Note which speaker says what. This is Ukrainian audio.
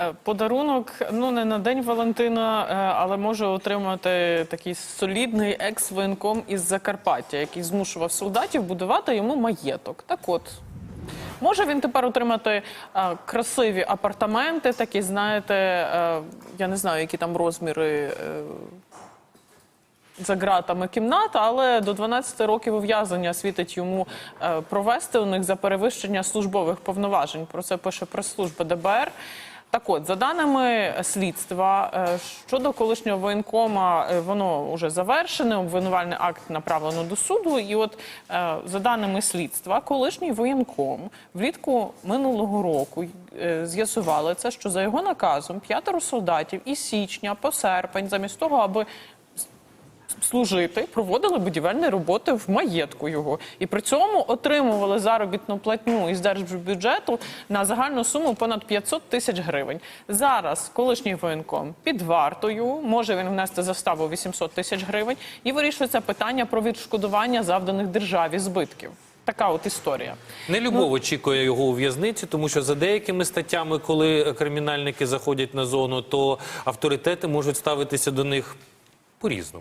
Speaker 1: Е, Подарунок ну не на день Валентина, е, але може отримати такий солідний екс-воєнком із Закарпаття, який змушував солдатів будувати йому маєток. Так от. Може він тепер отримати е, красиві апартаменти, такі, знаєте, я не знаю, які там розміри за ґратами кімната, але до 12 років ув'язнення світить йому провести у них за перевищення службових повноважень. Про це пише прес-служба ДБР. Так от, за даними слідства, е, щодо колишнього воєнкома, е, воно вже завершене, обвинувальний акт направлено до суду. І от е, за даними слідства, колишній воєнком влітку минулого року з'ясували це, що за його наказом п'ятеро солдатів із січня по серпень, замість того, аби служити, проводили будівельні роботи в маєтку його, і при цьому отримували заробітну платню із держбюджету на загальну суму понад 500 тисяч гривень. Зараз колишній воєнком під вартою може він внести заставу 800 тисяч гривень і вирішується питання про відшкодування завданих державі збитків. Така от історія.
Speaker 2: Не любов очікує його у в'язниці, тому що за деякими статтями, коли кримінальники заходять на зону, то авторитети можуть ставитися до них по-різному.